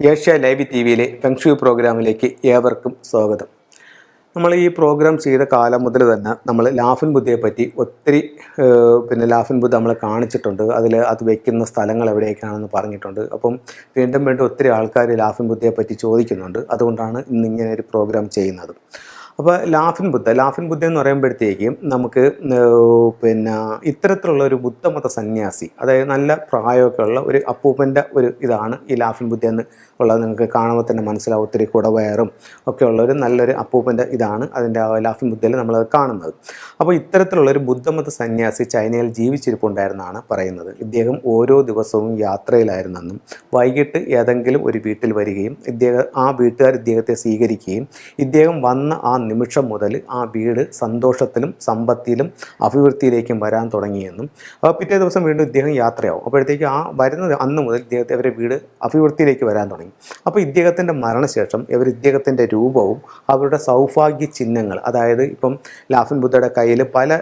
Asia live ടി വിയിലെ feng shui പ്രോഗ്രാമിലേക്ക് ഏവർക്കും സ്വാഗതം. നമ്മൾ ഈ പ്രോഗ്രാം ചെയ്ത കാലം മുതൽ തന്നെ നമ്മൾ ലാഫിൻ ബുദ്ധയെ പറ്റി ഒത്തിരി പിന്നെ ലാഫിൻ ബുദ്ധ നമ്മൾ കാണിച്ചിട്ടുണ്ട്. അതിൽ അത് വെക്കുന്ന സ്ഥലങ്ങൾ എവിടെയൊക്കെയാണെന്ന് പറഞ്ഞിട്ടുണ്ട്. അപ്പം വീണ്ടും വീണ്ടും ഒത്തിരി ആൾക്കാർ ലാഫിൻ ബുദ്ധയെ പറ്റി ചോദിക്കുന്നുണ്ട്. അതുകൊണ്ടാണ് ഇന്ന് ഇങ്ങനെ ഒരു പ്രോഗ്രാം ചെയ്യുന്നത്. അപ്പോൾ ലാഫിൻ ബുദ്ധ ലാഫിൻ ബുദ്ധ എന്ന് പറയുമ്പോഴത്തേക്കും നമുക്ക് പിന്നെ ഇത്തരത്തിലുള്ള ഒരു ബുദ്ധമത സന്യാസി അതായത് നല്ല പ്രായമൊക്കെ ഉള്ള ഒരു അപ്പൂപ്പന്റെ ഒരു ഇതാണ് ഈ ലാഫിൻ ബുദ്ധ എന്ന് ഉള്ളത്. നിങ്ങൾക്ക് കാണുമ്പോൾ തന്നെ മനസ്സിലാവും ഒത്തിരി കുടവയറും ഒക്കെ ഉള്ള ഒരു നല്ലൊരു അപ്പൂപ്പന്റെ ഇതാണ് അതിന്റെ ലാഫിൻ ബുദ്ധയിൽ നമ്മളത് കാണുന്നത്. അപ്പോൾ ഇത്തരത്തിലുള്ള ഒരു ബുദ്ധമത സന്യാസി ചൈനയിൽ ജീവിച്ചിരിപ്പുണ്ടായിരുന്നാണ് പറയുന്നത്. ഇദ്ദേഹം ഓരോ ദിവസവും യാത്രയിലായിരുന്നെന്നും വൈകിട്ട് ഏതെങ്കിലും ഒരു വീട്ടിൽ വരികയും ഇദ്ദേഹം ആ വീട്ടുകാർ ഇദ്ദേഹത്തെ സ്വീകരിക്കുകയും ഇദ്ദേഹം വന്ന ആ നിമിഷം മുതൽ ആ വീട് സന്തോഷത്തിലും സമ്പത്തിലും അഭിവൃദ്ധിയിലേക്കും വരാൻ തുടങ്ങിയെന്നും. അപ്പോൾ പിറ്റേ ദിവസം വീണ്ടും ഇദ്ദേഹം യാത്രയാവും. അപ്പോഴത്തേക്ക് ആ വരുന്നത് അന്ന് മുതൽ ഇദ്ദേഹത്തെ അവരെ വീട് അഭിവൃദ്ധിയിലേക്ക് വരാൻ തുടങ്ങി. അപ്പോൾ ഇദ്ദേഹത്തിന്റെ മരണശേഷം ഇവർ ഇദ്ദേഹത്തിന്റെ രൂപവും അവരുടെ സൗഭാഗ്യ ചിഹ്നങ്ങൾ അതായത് ഇപ്പം ലാഫിൻ ബുദ്ധയുടെ കയ്യിൽ പല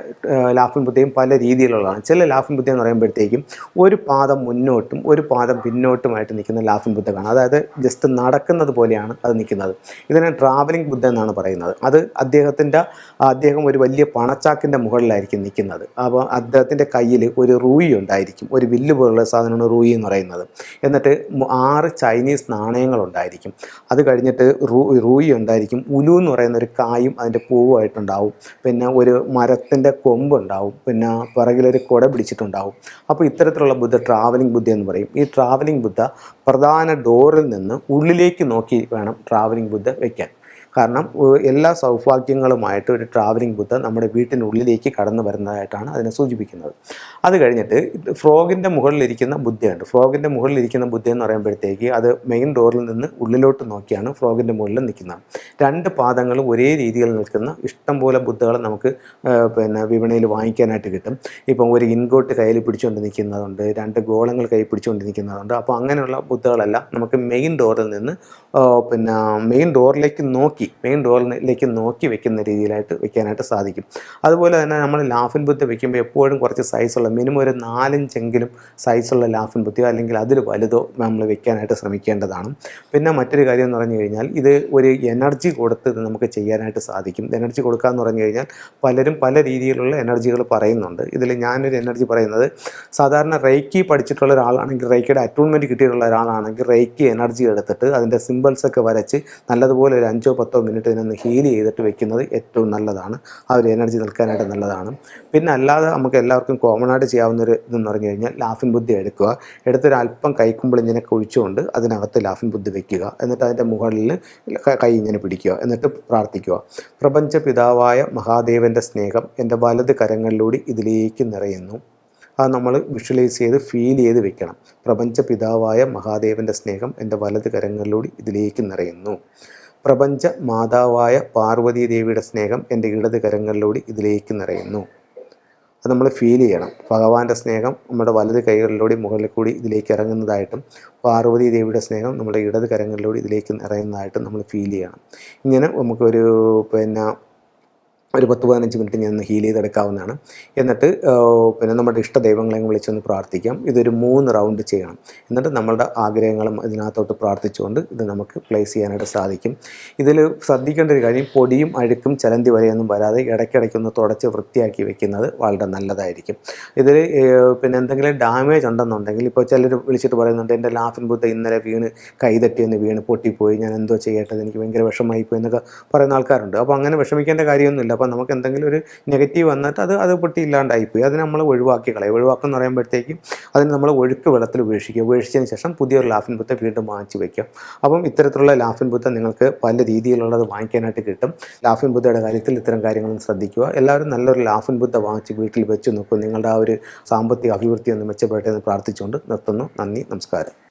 ലാഫിൻ ബുദ്ധയും പല രീതിയിലുള്ളതാണ്. ചില ലാഫിൻ ബുദ്ധ എന്ന് പറയുമ്പോഴത്തേക്കും ഒരു പാദം മുന്നോട്ടും ഒരു പാദം പിന്നോട്ടുമായിട്ട് നിൽക്കുന്ന ലാഫിൻ ബുദ്ധ കാണാം. അതായത് ജസ്റ്റ് നടക്കുന്നത് പോലെയാണ് അത് നിൽക്കുന്നത്. ഇതിനെ ട്രാവലിംഗ് ബുദ്ധ എന്നാണ് പറയുന്നത്. അത് അദ്ദേഹത്തിന്റെ അദ്ദേഹം ഒരു വലിയ പണച്ചാക്കിന്റെ മുകളിലായിരിക്കും നിൽക്കുന്നത്. അപ്പോൾ അദ്ദേഹത്തിന്റെ കയ്യിൽ ഒരു റൂയി ഉണ്ടായിരിക്കും. ഒരു വില്ല് പോലുള്ള സാധനമാണ് റൂയി എന്ന് പറയുന്നത്. എന്നിട്ട് ആറ് ചൈനീസ് നാണയങ്ങളുണ്ടായിരിക്കും അത് കഴിഞ്ഞിട്ട് റൂ റൂയി ഉണ്ടായിരിക്കും. ഉലു എന്ന് പറയുന്ന ഒരു കായും അതിന്റെ പൂവുമായിട്ടുണ്ടാവും. പിന്നെ ഒരു മരത്തിന്റെ കൊമ്പുണ്ടാവും. പിന്നെ പിറകിലൊരു കുട പിടിച്ചിട്ടുണ്ടാവും. അപ്പോൾ ഇത്തരത്തിലുള്ള ബുദ്ധ ട്രാവലിംഗ് ബുദ്ധ എന്ന് പറയും. ഈ ട്രാവലിംഗ് ബുദ്ധ പ്രധാന ഡോറിൽ നിന്ന് ഉള്ളിലേക്ക് നോക്കി വേണം ട്രാവലിംഗ് ബുദ്ധ വയ്ക്കാൻ. കാരണം എല്ലാ സൗഭാഗ്യങ്ങളുമായിട്ട് ഒരു ട്രാവലിംഗ് ബുദ്ധ നമ്മുടെ വീട്ടിനുള്ളിലേക്ക് കടന്നു വരുന്നതായിട്ടാണ് അതിനെ സൂചിപ്പിക്കുന്നത്. അത് കഴിഞ്ഞിട്ട് ഫ്രോഗിന്റെ മുകളിലിരിക്കുന്ന ബുദ്ധയുണ്ട്. ഫ്രോഗിന്റെ മുകളിലിരിക്കുന്ന ബുദ്ധ എന്ന് പറയുമ്പോഴത്തേക്ക് അത് മെയിൻ ഡോറിൽ നിന്ന് ഉള്ളിലോട്ട് നോക്കിയാണ് ഫ്രോഗിന്റെ മുകളിൽ നിൽക്കുന്നത്. രണ്ട് പാദങ്ങളും ഒരേ രീതിയിൽ നിൽക്കുന്ന ഇഷ്ടം പോലെ ബുദ്ധകൾ നമുക്ക് പിന്നെ വിപണിയിൽ വാങ്ങിക്കാനായിട്ട് കിട്ടും. ഇപ്പം ഒരു ഇൻഗോട്ട് കയ്യിൽ പിടിച്ചുകൊണ്ട് നിൽക്കുന്നതുണ്ട് രണ്ട് ഗോളങ്ങൾ കൈ പിടിച്ചുകൊണ്ട് നിൽക്കുന്നതുണ്ട്. അപ്പോൾ അങ്ങനെയുള്ള ബുദ്ധകളെല്ലാം നമുക്ക് മെയിൻ ഡോറിൽ നിന്ന് പിന്നെ മെയിൻ ഡോറിലേക്ക് നോക്കി മെയിൻ ഡോറിലേക്ക് നോക്കി വെക്കുന്ന രീതിയിലായിട്ട് വെക്കാനായിട്ട് സാധിക്കും. അതുപോലെ തന്നെ നമ്മൾ ലാഫിൻ ബുദ്ധി വെക്കുമ്പോൾ എപ്പോഴും കുറച്ച് സൈസുള്ള മിനിമം ഒരു നാലഞ്ചെങ്കിലും സൈസുള്ള ലാഫിൻ ബുദ്ധിയോ അല്ലെങ്കിൽ അതിൽ വലുതോ നമ്മൾ വെക്കാനായിട്ട് ശ്രമിക്കേണ്ടതാണ്. പിന്നെ മറ്റൊരു കാര്യം എന്ന് പറഞ്ഞു കഴിഞ്ഞാൽ ഇത് ഒരു എനർജി കൊടുത്ത് ഇത് നമുക്ക് ചെയ്യാനായിട്ട് സാധിക്കും. എനർജി കൊടുക്കുക എന്ന് പറഞ്ഞു കഴിഞ്ഞാൽ പലരും പല രീതിയിലുള്ള എനർജികൾ പറയുന്നുണ്ട്. ഇതിൽ ഞാനൊരു എനർജി പറയുന്നത് സാധാരണ റേക്കി പഠിച്ചിട്ടുള്ള ഒരാളാണെങ്കിൽ റേക്കിയുടെ അറ്റൂൺമെന്റ് കിട്ടിയിട്ടുള്ള ഒരാളാണെങ്കിൽ റേക്കി എനർജി എടുത്തിട്ട് അതിന്റെ സിമ്പിൾസൊക്കെ വരച്ച് നല്ലതുപോലെ ഒരു അഞ്ചോ പത്തോ മിനിറ്റ് ഇതിനൊന്ന് ഹീൽ ചെയ്തിട്ട് വെക്കുന്നത് ഏറ്റവും നല്ലതാണ്. ആ ഒരു എനർജി നിൽക്കാനായിട്ട് നല്ലതാണ്. പിന്നെ അല്ലാതെ നമുക്ക് എല്ലാവർക്കും കോമൺ ആയിട്ട് ചെയ്യാവുന്ന ഒരു ഇതെന്ന് പറഞ്ഞു കഴിഞ്ഞാൽ ലാഫിൻ ബുദ്ധി എടുക്കുക. എടുത്തൊരല്പം കൈക്കുമ്പോൾ ഇങ്ങനെ കുഴിച്ചുകൊണ്ട് അതിനകത്ത് ലാഫിൻ ബുദ്ധി വെക്കുക. എന്നിട്ട് അതിന്റെ മുകളിൽ കൈ ഇങ്ങനെ പിടിക്കുക. എന്നിട്ട് പ്രാർത്ഥിക്കുക. പ്രപഞ്ച പിതാവായ മഹാദേവന്റെ സ്നേഹം എന്റെ വലത് കരങ്ങളിലൂടെ ഇതിലേക്ക് നിറയുന്നു. അത് നമ്മൾ വിഷ്വലൈസ് ചെയ്ത് ഫീൽ ചെയ്ത് വെക്കണം. പ്രപഞ്ച പിതാവായ മഹാദേവന്റെ സ്നേഹം എന്റെ വലത് കരങ്ങളിലൂടെ ഇതിലേക്ക് നിറയുന്നു. പ്രപഞ്ച മാതാവായ പാർവതി ദേവിയുടെ സ്നേഹം എന്റെ ഇടത് കരങ്ങളിലൂടെ ഇതിലേക്ക് നിറയുന്നു. അത് നമ്മൾ ഫീൽ ചെയ്യണം. ഭഗവാന്റെ സ്നേഹം നമ്മുടെ വലത് കൈകളിലൂടെ മുകളിൽ കൂടി ഇതിലേക്ക് ഇറങ്ങുന്നതായിട്ടും പാർവതി ദേവിയുടെ സ്നേഹം നമ്മുടെ ഇടത് കരങ്ങളിലൂടെ ഇതിലേക്ക് ഇറങ്ങുന്നതായിട്ടും നമ്മൾ ഫീൽ ചെയ്യണം. ഇങ്ങനെ നമുക്കൊരു പിന്നെ ഒരു പത്ത് പതിനഞ്ച് മിനിറ്റ് ഞാൻ ഹീൽ ചെയ്തെടുക്കാവുന്നതാണ്. എന്നിട്ട് പിന്നെ നമ്മുടെ ഇഷ്ട ദൈവങ്ങളെയും വിളിച്ചൊന്ന് പ്രാർത്ഥിക്കാം. ഇതൊരു മൂന്ന് റൗണ്ട് ചെയ്യണം. എന്നിട്ട് നമ്മളുടെ ആഗ്രഹങ്ങളും ഇതിനകത്തോട്ട് പ്രാർത്ഥിച്ചുകൊണ്ട് ഇത് നമുക്ക് പ്ലേസ് ചെയ്യാനായിട്ട് സാധിക്കും. ഇതിൽ ശ്രദ്ധിക്കേണ്ട ഒരു കാര്യം പൊടിയും അഴുക്കും ചലന്തി വരെയൊന്നും വരാതെ ഇടയ്ക്കിടയ്ക്കൊന്ന് തുടച്ച് വൃത്തിയാക്കി വെക്കുന്നത് വളരെ നല്ലതായിരിക്കും. ഇതിൽ പിന്നെ എന്തെങ്കിലും ഡാമേജ് ഉണ്ടെന്നുണ്ടെങ്കിൽ ഇപ്പോൾ ചിലർ വിളിച്ചിട്ട് പറയുന്നുണ്ട് എന്റെ ലാഫിൻ ബുദ്ധ ഇന്നലെ വീണ് കൈതട്ടിയൊന്ന് വീണ് പൊട്ടിപ്പോയി. ഞാൻ എന്തോ ചെയ്യട്ടെ എനിക്ക് ഭയങ്കര വിഷമായി പോയി എന്നൊക്കെ പറയുന്ന ആൾക്കാരുണ്ട്. അപ്പോൾ അങ്ങനെ വിഷമിക്കേണ്ട കാര്യമൊന്നുമില്ല. അപ്പോൾ നമുക്ക് എന്തെങ്കിലും ഒരു നെഗറ്റീവ് വന്നിട്ട് അത് അത് പൊട്ടി ഇല്ലാണ്ടായിപ്പോയി അത് നമ്മൾ ഒഴിവാക്കി കളയും. ഒഴിവാക്കുക എന്ന് പറയുമ്പോഴത്തേക്കും അതിന് നമ്മൾ ഒഴുക്ക് വെള്ളത്തിൽ ഉപേക്ഷിക്കുക. ഉപേക്ഷിച്ചതിന് ശേഷം പുതിയൊരു ലാഫിൻ ബുദ്ധ വീണ്ടും വാങ്ങിച്ച് വയ്ക്കുക അപ്പം ഇത്തരത്തിലുള്ള ലാഫിൻ ബുദ്ധ നിങ്ങൾക്ക് പല രീതിയിലുള്ളത് വാങ്ങിക്കാനായിട്ട് കിട്ടും. ലാഫിൻ ബുദ്ധയുടെ കാര്യത്തിൽ ഇത്തരം കാര്യങ്ങളൊന്നും ശ്രദ്ധിക്കുക. എല്ലാവരും നല്ലൊരു ലാഫിൻ ബുദ്ധ വാങ്ങിച്ച് വീട്ടിൽ വെച്ച് നോക്കും. നിങ്ങളുടെ ആ ഒരു സാമ്പത്തിക അഭിവൃദ്ധി ഒന്ന് മെച്ചപ്പെട്ടെന്ന് പ്രാർത്ഥിച്ചുകൊണ്ട് നിർത്തുന്നു. നന്ദി നമസ്കാരം.